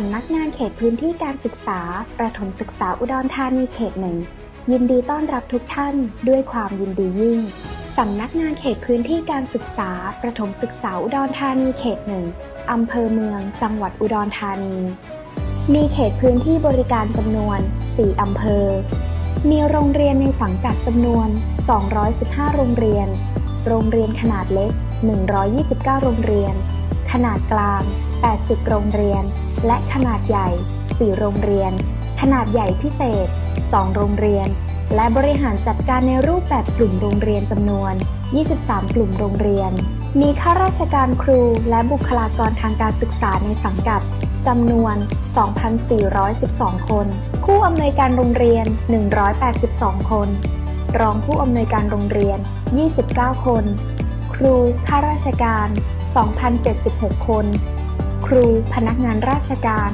สำนักงานเขตพื้นที่การศึกษา ประถมศึกษาอุดรธานีเขตหนึ่ง ยินดีต้อนรับทุกท่านด้วยความยินดียิ่ง สำนักงานเขตพื้นที่การศึกษา ประถมศึกษาอุดรธานีเขตหนึ่งอำเภอเมือง จังหวัดอุดรธานี มีเขตพื้นที่บริการจำนวน 4 อำเภอ มีโรงเรียนในสังกัดจำนวน 215 โรงเรียน โรงเรียนขนาดเล็ก 129 โรงเรียน ขนาดกลาง 80 โรงเรียน และขนาดใหญ่ 4 โรงเรียน ขนาดใหญ่พิเศษ 2 โรงเรียน และบริหารจัดการในรูปแบบกลุ่มโรงเรียนจำนวน 23 กลุ่มโรงเรียน มีข้าราชการครูและบุคลากรทางการศึกษาในสังกัดจำนวน 2,412 คน ผู้อำนวยการโรงเรียน 182 คน รองผู้อำนวยการโรงเรียน 29 คน ครู ข้าราชการ 2,076 คน ครูพนักงานราชการ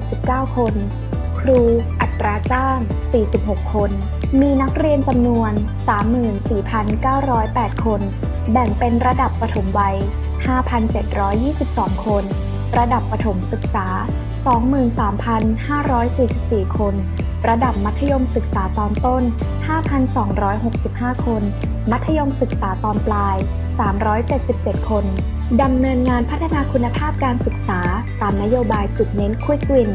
79 คน ครูอัตราจ้าง 46 คน มีนักเรียนจำนวน 34,908 คน แบ่งเป็นระดับประถมวัย 5,722 คน ระดับประถมศึกษา 23,544 คน ระดับมัธยมศึกษาตอนต้น 5,265 คน มัธยมศึกษาตอนปลาย 377 คน ดำเนินงานพัฒนาคุณภาพการศึกษา ตามนโยบายจุดเน้น Quick Win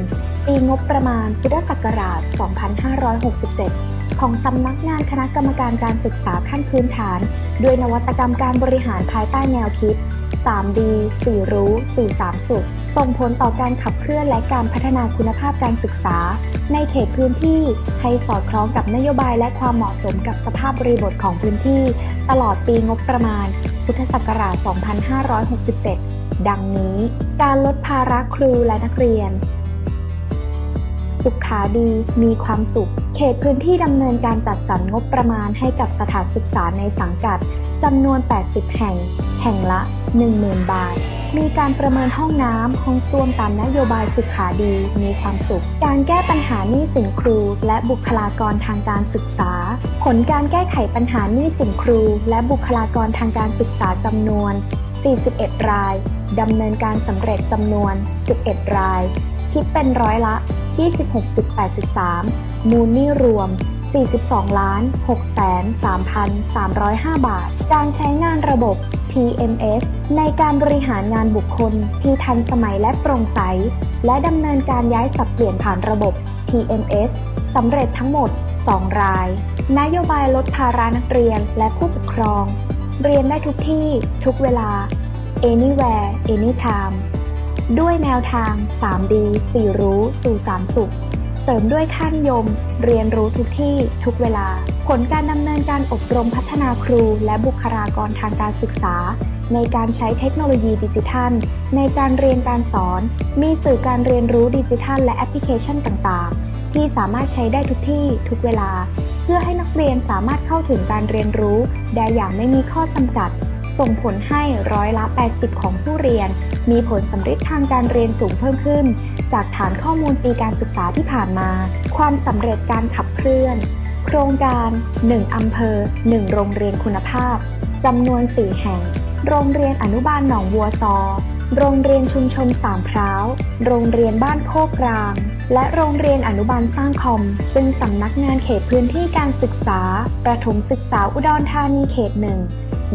ปีงบประมาณพุทธศักราช 2567 ของสำนักงานคณะกรรมการการศึกษาขั้นพื้นฐาน ด้วยนวัตกรรมการบริหารภายใต้แนวคิด 3D 4 รู้ 4 3 สุข ส่งผลต่อการขับเคลื่อนและการพัฒนาคุณภาพการศึกษา ในเขตพื้นที่ให้สอดคล้องกับนโยบายและความเหมาะสมกับสภาพบริบทของพื้นที่ ตลอดปีงบประมาณ พุทธศักราช 2567 ดังนี้ การลดภาระครูและนักเรียน สุขาดีมีความสุข เขตพื้นที่ดำเนินการจัดสรรงบประมาณให้กับสถานศึกษาในสังกัดจำนวน 80 แห่ง แห่งละ 10,000 บาท มีการประเมินห้องน้ำห้องส้วมตามนโยบายสุขาดีมีความสุข การแก้ปัญหาหนี้สินครู และบุคลากรทางการศึกษา ผลการแก้ไขปัญหาหนี้สินครู และบุคลากรทางการศึกษาจำนวน 41 ราย ดำเนินการสำเร็จจำนวน 11 ราย คิดเป็นร้อยละ 26.83 มูลหนี้รวม42ล้าน6แสน3,305 บาท การใช้งานระบบ TMS ในการบริหารงานบุคคลที่ทันสมัยและโปร่งใส และดำเนินการย้ายสับเปลี่ยนผ่านระบบ TMS สำเร็จทั้งหมด 2 ราย นโยบายลดภาระนักเรียนและผู้ปกครอง เรียนได้ทุกที่ ทุกเวลา anywhere anytime ด้วยแนวทาง 3D 4 รู้ สู่ 3 สุข เสริมด้วยค่านิยม เรียนรู้ทุกที่ ทุกเวลา ผลการดำเนินการอบรมพัฒนาครูและบุคลากรทางการศึกษา ในการใช้เทคโนโลยีดิจิทัล ในการเรียนการสอน มีสื่อการเรียนรู้ดิจิทัล และแอปพลิเคชันต่างๆ ที่สามารถใช้ได้ทุกที่ทุกเวลา เพื่อให้นักเรียนสามารถเข้าถึงการเรียนรู้ได้อย่างไม่มีข้อจำกัด ส่งผลให้ร้อยละ 80 ของผู้เรียน มีผลสำเร็จทางการเรียนสูงเพิ่มขึ้น จากฐานข้อมูลปีการศึกษาที่ผ่านมา ความสำเร็จการขับเคลื่อน โครงการ 1 อำเภอ 1 โรงเรียนคุณภาพ จำนวน 4 แห่ง โรงเรียนอนุบาลหนองบัวซอ โรงเรียนชุมชนสามพร้าว โรงเรียนบ้านโคกกลาง และโรงเรียนอนุบาลสร้างคอม ซึ่งสำนักงานเขตพื้นที่การศึกษา ประถมศึกษาอุดรธานีเขตหนึ่ง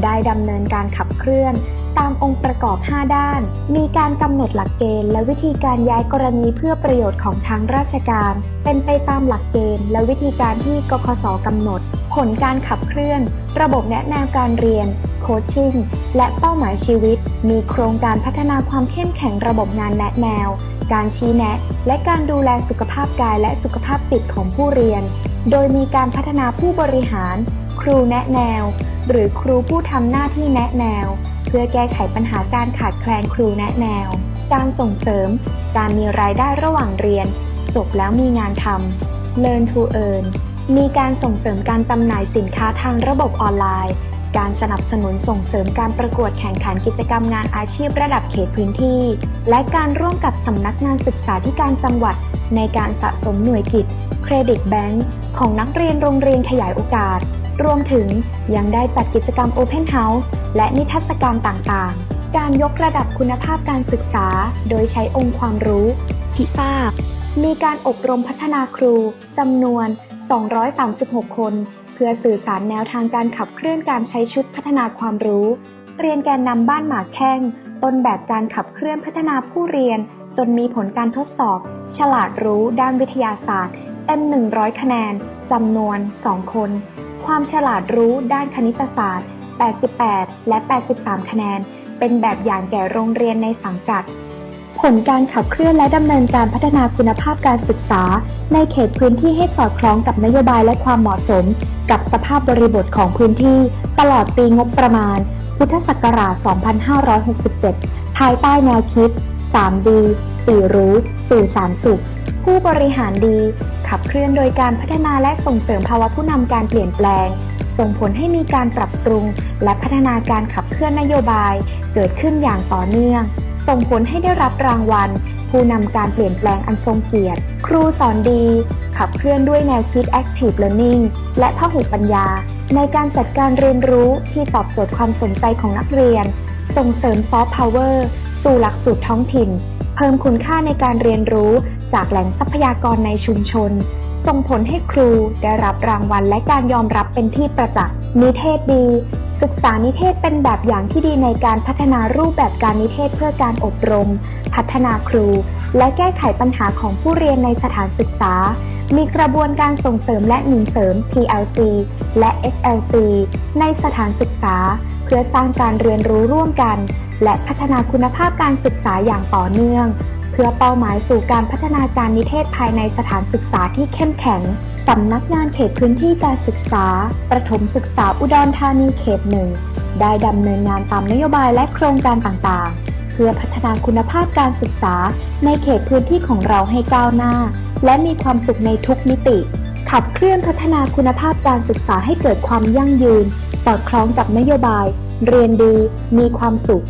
ได้ดำเนินการขับเคลื่อน ตามองค์ประกอบ 5 ด้าน มีการกำหนดหลักเกณฑ์ และวิธีการย้ายกรณีเพื่อประโยชน์ของทางราชการ เป็นไปตามหลักเกณฑ์ และวิธีการที่กคสกำหนด ผลการขับเคลื่อน ระบบแนะแนวการเรียน โคชชิ่ง และเป้าหมายชีวิต มีโครงการพัฒนาความเข้มแข็งระบบงานแนะแนว การชี้แนะ และการดูแลสุขภาพกายและสุขภาพจิตของผู้เรียน โดยมีการพัฒนาผู้บริหาร ครูแนะแนว หรือครูผู้ทำหน้าที่แนะแนว เพื่อแก้ไขปัญหาการขาดแคลนครูแนะแนว การส่งเสริม การมีรายได้ระหว่างเรียน จบแล้วมีงานทำ Learn to Earn มีการส่งเสริมการจำหน่ายสินค้าทางระบบออนไลน์ การสนับสนุนส่งเสริมการประกวดแข่งขันกิจกรรมงานอาชีพระดับเขตพื้นที่ และการร่วมกับสำนักงานศึกษาธิการจังหวัด ในการสะสมหน่วยกิจเครดิตแบงก์ของนักเรียนโรงเรียนขยายโอกาส รวมถึงยังได้จัดกิจกรรม Open House และนิทรรศการต่างๆ การยกระดับคุณภาพการศึกษา โดยใช้องค์ความรู้พิภามีการอบรมพัฒนาครูจำนวน 236 คน เพื่อสื่อสารแนวทางการขับเคลื่อนการใช้ชุดพัฒนาความรู้ เรียนแกนนำบ้านหมากแข้ง ต้นแบบการขับเคลื่อนพัฒนาผู้เรียน จนมีผลการทดสอบ ฉลาดรู้ด้านวิทยาศาสตร์เต็ม 100 คะแนนจำนวน 2 คน ความฉลาดรู้ด้านคณิตศาสตร์ 88 และ 83 คะแนน เป็นแบบอย่างแก่โรงเรียนในสังกัด ผลการขับเคลื่อนและดำเนินการพัฒนาคุณภาพการศึกษา ในเขตพื้นที่ให้สอดคล้องกับนโยบายและความเหมาะสม กับสภาพบริบทของพื้นที่ ตลอดปีงบประมาณ พุทธศักราช 2567 ภายใต้แนวคิด 3D 4รู้ สื่อสารสุข ผู้บริหารดี ขับเคลื่อนโดยการพัฒนาและส่งเสริมภาวะผู้นำการเปลี่ยนแปลง ส่งผลให้มีการปรับปรุง และพัฒนาการขับเคลื่อนนโยบาย เกิดขึ้นอย่างต่อเนื่อง ส่งผลให้ได้รับรางวัล ผู้นำการเปลี่ยนแปลงอันทรงเกียรติ ครูสอนดี ขับเคลื่อนด้วยแนวคิด Active Learning และพหุปัญญา ในการจัดการเรียนรู้ที่ตอบโจทย์ความสนใจของนักเรียน ส่งเสริมซอฟต์พาวเวอร์ สู่หลักสูตรท้องถิ่น เพิ่มคุณค่าในการเรียนรู้จากแหล่งทรัพยากรในชุมชน ส่งผลให้ครูได้รับรางวัลและการยอมรับเป็นที่ประจักษ์นิเทศดี ศึกษานิเทศเป็นแบบอย่างที่ดีในการพัฒนารูปแบบการนิเทศเพื่อการอบรม พัฒนาครู และแก้ไขปัญหาของผู้เรียนในสถานศึกษา มีกระบวนการส่งเสริมและหนุนเสริม PLC และ SLC ในสถานศึกษา พื่อสร้างการเรียนรู้ร่วมกัน และพัฒนาคุณภาพการศึกษาอย่างต่อเนื่อง เพื่อเป้าหมายสู่การพัฒนาการนิเทศภายในสถานศึกษาที่เข้มแข็งสำนักงานเขตพื้นที่การศึกษา ประถมศึกษาอุดรธานีเขตหนึ่งได้ดำเนินงานตามนโยบายและโครงการต่างๆ เพื่อพัฒนาคุณภาพการศึกษาในเขตพื้นที่ของเราให้ก้าวหน้า และมีความสุขในทุกมิติ ขับเคลื่อนพัฒนาคุณภาพการศึกษาให้เกิดความยั่งยืน สอดคล้องกับนโยบาย เรียนดี มีความสุข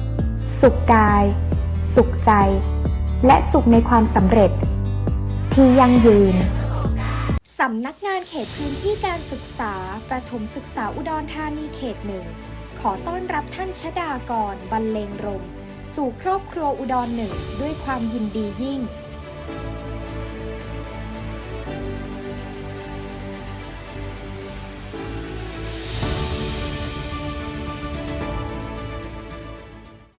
สุขกาย สุขใจ และสุขในความสำเร็จ ที่ยั่งยืนสำนักงานเขตพื้นที่การศึกษา ประถมศึกษาอุดรธานีเขตหนึ่ง ขอต้อนรับท่านชดากรบรรเลงรม สู่ครอบครัวอุดรหนึ่งด้วยความยินดียิ่ง